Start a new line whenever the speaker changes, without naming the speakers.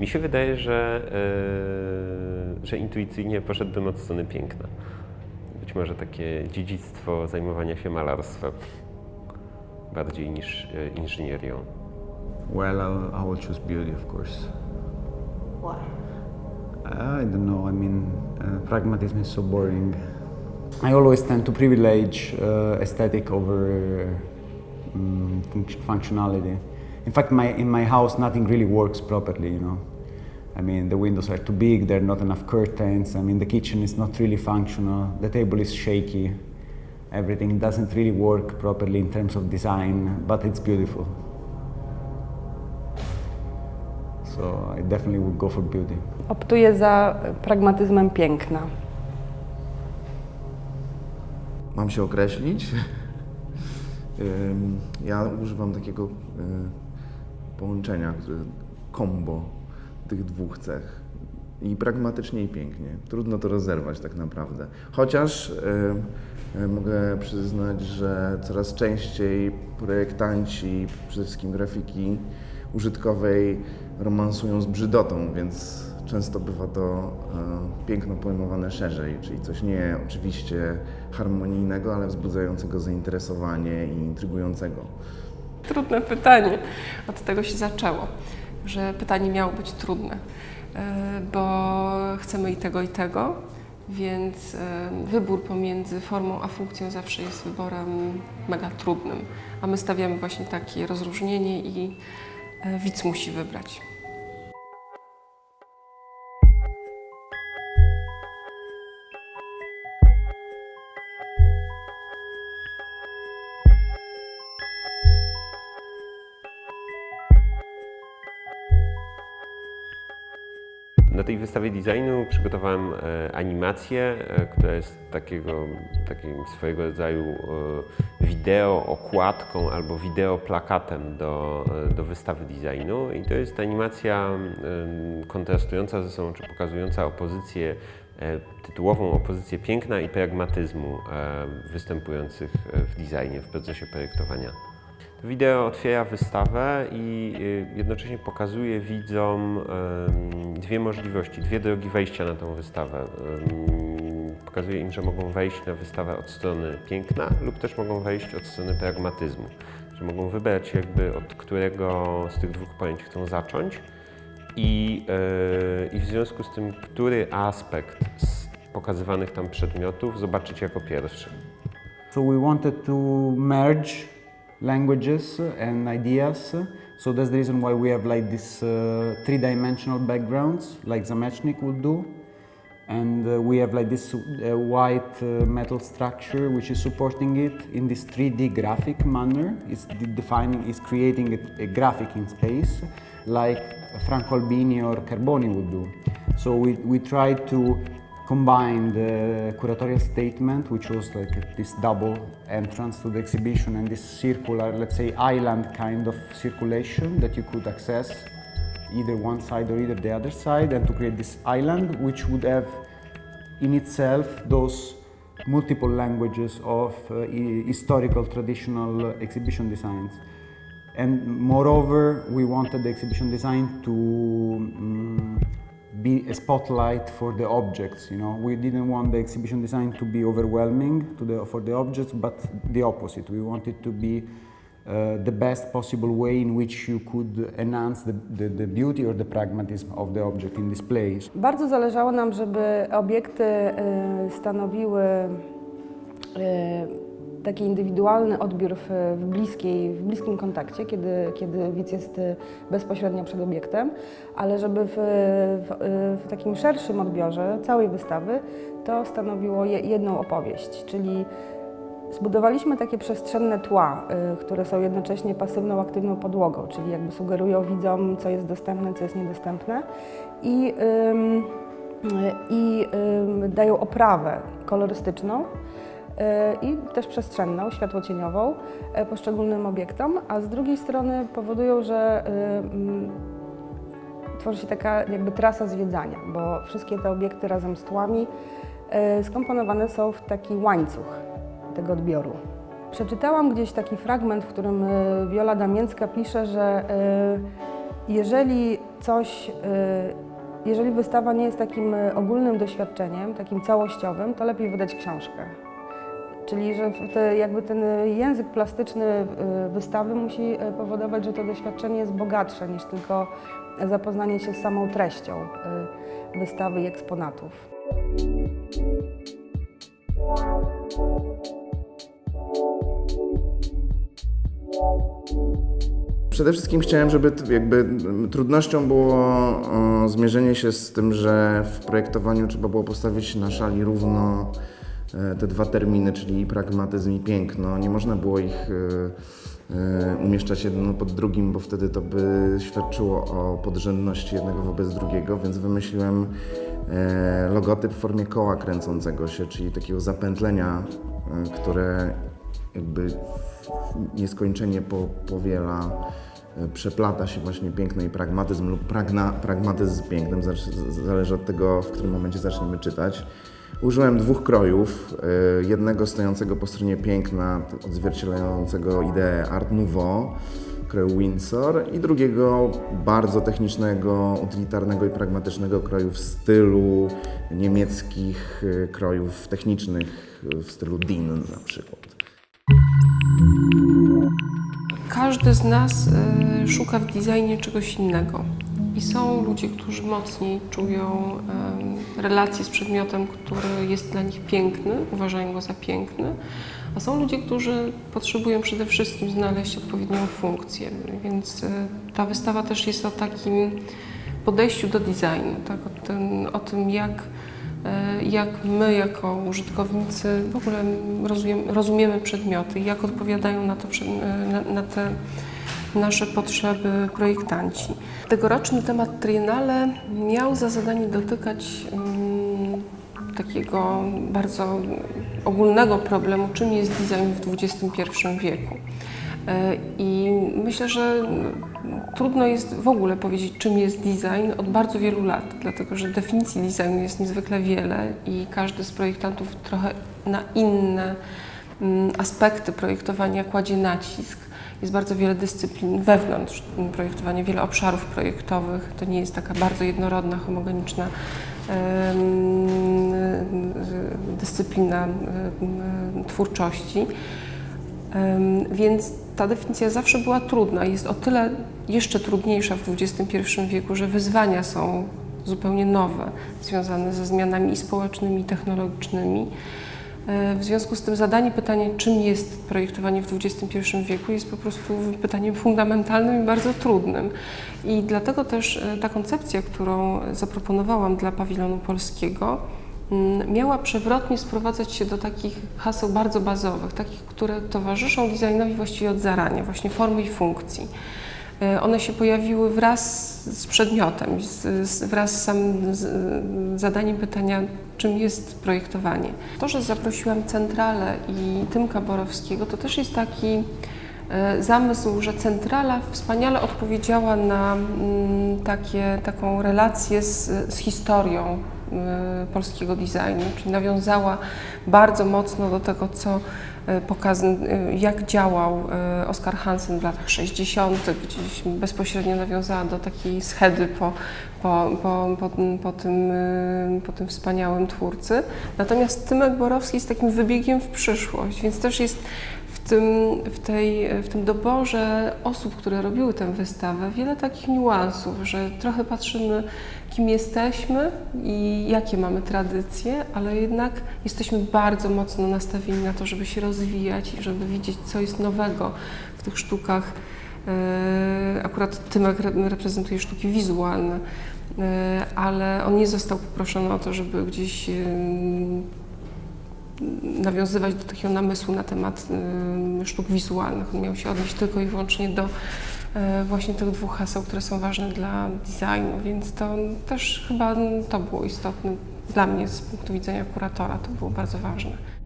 Mi się wydaje, że, e, że intuicyjnie poszedłbym od strony piękna. Być może takie dziedzictwo zajmowania się malarstwem bardziej niż e, inżynierią.
Well, I'll, I will choose beauty, of course.
Why?
I don't know. I mean, uh, pragmatism is so boring. I always tend to privilege uh, aesthetic over um, func- functionality. In fact, my, in my house, nothing really works properly. You know, I mean, the windows are too big. There are not enough curtains. I mean, the kitchen is not really functional. The table is shaky. Everything doesn't really work properly in terms of design, but it's beautiful. So I definitely would go for beauty.
Optuję za pragmatyzmem piękna.
Mam się określić? Ja używam takiego połączenia, które kombo tych dwóch cech. I pragmatycznie i pięknie. Trudno to rozerwać tak naprawdę. Chociaż y, y, mogę przyznać, że coraz częściej projektanci, przede wszystkim grafiki użytkowej romansują z brzydotą, więc często bywa to e, piękno pojmowane szerzej, czyli coś nie oczywiście harmonijnego, ale wzbudzającego zainteresowanie i intrygującego.
Trudne pytanie. Od tego się zaczęło, że pytanie miało być trudne, e, bo chcemy i tego, i tego, więc e, wybór pomiędzy formą a funkcją zawsze jest wyborem mega trudnym. A my stawiamy właśnie takie rozróżnienie i e, widz musi wybrać.
Wystawie designu przygotowałem e, animację, e, która jest takiego, takim swojego rodzaju e, wideo okładką albo wideo plakatem do, do wystawy designu. I to jest animacja kontrastująca ze sobą, czy pokazująca opozycję, tytułową opozycję piękna i pragmatyzmu występujących w designie, w procesie projektowania. Wideo otwiera wystawę i y, jednocześnie pokazuje widzom dwie możliwości, dwie drogi wejścia na tą wystawę. Pokazuje im, że mogą wejść na wystawę od strony piękna lub też mogą wejść od strony pragmatyzmu. Że mogą wybrać jakby od którego z tych dwóch pojęć chcą zacząć i, y, i w związku z tym, który aspekt z pokazywanych tam przedmiotów zobaczyć jako pierwszy.
So we wanted to merge languages and ideas. So that's the reason why we have like this uh, three-dimensional backgrounds, like Zamechnik would do. And uh, we have like this uh, white uh, metal structure which is supporting it in this 3D graphic manner. It's de- defining, it's creating a, a graphic in space, like Franco Albini or Carboni would do. So we, we tried to combine the curatorial statement, which was like this double entrance to the exhibition, and this circular, let's say, island kind of circulation that you could access either one side or either the other side, and to create this island, which would have in itself those multiple languages of uh, historical traditional exhibition designs. And moreover, we wanted the exhibition design to mm, be a spotlight for the objects. You know, we didn't want the exhibition design to be overwhelming to the, for the objects, but the opposite. We wanted to be uh, the best possible way in which you could enhance the, the, the beauty or the pragmatism of the object in display.
Bardzo zależało nam, żeby obiekty y, stanowiły y, taki indywidualny odbiór w, w, bliskiej, w bliskim kontakcie, kiedy, kiedy widz jest y, bezpośrednio przed obiektem, ale żeby w, w, w takim szerszym odbiorze całej wystawy to stanowiło je, jedną opowieść, czyli Zbudowaliśmy takie przestrzenne tła, y, które są jednocześnie pasywną, aktywną podłogą, czyli jakby sugerują widzom, co jest dostępne, co jest niedostępne. I, y, i ym, dają oprawę kolorystyczną i też przestrzenną, światłocieniową y, poszczególnym obiektom, a z drugiej strony powodują, że y, ym, tworzy się taka jakby trasa zwiedzania, bo wszystkie te obiekty razem z tłami skomponowane są w taki łańcuch tego odbioru. Przeczytałam gdzieś taki fragment, w którym Wiola Damięcka pisze, że jeżeli coś, jeżeli wystawa nie jest takim ogólnym doświadczeniem, takim całościowym, to lepiej wydać książkę. Czyli, że te, jakby ten język plastyczny y, wystawy musi y, powodować, że to doświadczenie jest bogatsze niż tylko zapoznanie się z samą treścią y, wystawy i eksponatów.
Przede wszystkim chciałem, żeby jakby trudnością było zmierzenie się z tym, że w projektowaniu trzeba było postawić na szali równo e, te dwa terminy, czyli pragmatyzm i piękno. Nie można było ich e, e, umieszczać jedno pod drugim, bo wtedy to by świadczyło o podrzędności jednego wobec drugiego, więc wymyśliłem e, logotyp w formie koła kręcącego się, czyli takiego zapętlenia, e, które jakby nieskończenie po, powiela, e, przeplata się właśnie piękno i pragmatyzm lub pragna, pragmatyzm z pięknem, zależy od tego, w którym momencie zaczniemy czytać. Użyłem dwóch krojów, e, jednego stojącego po stronie piękna, odzwierciedlającego ideę Art Nouveau, kroju Windsor i drugiego bardzo technicznego, utylitarnego i pragmatycznego kroju w stylu niemieckich e, krojów technicznych, e, w stylu DIN na przykład.
Każdy z nas y, szuka w designie czegoś innego. I są ludzie, którzy mocniej czują relację z przedmiotem, który jest dla nich piękny, uważają go za piękny, a są ludzie, którzy potrzebują przede wszystkim znaleźć odpowiednią funkcję. Więc y, ta wystawa też jest o takim podejściu do designu, tak? o, tym, o tym, jak e, jak my jako użytkownicy w ogóle rozumiem, rozumiemy przedmioty, jak odpowiadają na, to, e, na te nasze potrzeby projektanci. Tegoroczny temat Triennale miał za zadanie dotykać mm, takiego bardzo ogólnego problemu, czym jest design w XXI wieku. E, I myślę, że trudno jest w ogóle powiedzieć, czym jest design od bardzo wielu lat, dlatego że definicji designu jest niezwykle wiele i każdy z projektantów trochę na inne mm, aspekty projektowania kładzie nacisk. Jest bardzo wiele dyscyplin wewnątrz mm, projektowania, wiele obszarów projektowych. To nie jest taka bardzo jednorodna, homogeniczna dyscyplina twórczości. Więc ta definicja zawsze była trudna. Jest o tyle jeszcze trudniejsza w XXI wieku, że wyzwania są zupełnie nowe, związane ze zmianami i społecznymi, i technologicznymi. E, W związku z tym zadanie pytanie, czym jest projektowanie w XXI wieku, jest po prostu pytaniem fundamentalnym i bardzo trudnym. I dlatego też e, ta koncepcja, którą zaproponowałam dla pawilonu polskiego, miała przewrotnie sprowadzać się do takich haseł bardzo bazowych, takich, które towarzyszą designowi właściwie od zarania, właśnie formy i funkcji. E, One się pojawiły wraz z przedmiotem, wraz z samym z, zadaniem pytania, czym jest projektowanie. To, że zaprosiłam Centralę i Tymka Borowskiego, to też jest taki e, zamysł, że Centrala wspaniale odpowiedziała na mm, takie, taką relację z, z historią e, polskiego designu, czyli nawiązała bardzo mocno do tego, co e, pokaz, e, jak działał e, Oskar Hansen w latach 60., gdzieś bezpośrednio nawiązała do takiej schedy po, po, po, po, po, tym, e, po tym wspaniałym twórcy. Natomiast Tymek Borowski jest takim wybiegiem w przyszłość, więc też jest tym, w, tej, w tym doborze osób, które robiły tę wystawę, wiele takich niuansów, że trochę patrzymy, kim jesteśmy i jakie mamy tradycje, ale jednak jesteśmy bardzo mocno nastawieni na to, żeby się rozwijać i żeby widzieć, co jest nowego w tych sztukach. E, Akurat Tymek re- reprezentuje sztuki wizualne, e, ale on nie został poproszony o to, żeby gdzieś nawiązywać do takiego namysłu na temat y, sztuk wizualnych. On miał się odnieść tylko i wyłącznie do y, właśnie tych dwóch haseł, które są ważne dla designu, więc to też chyba to było istotne dla mnie z punktu widzenia kuratora, to było bardzo ważne.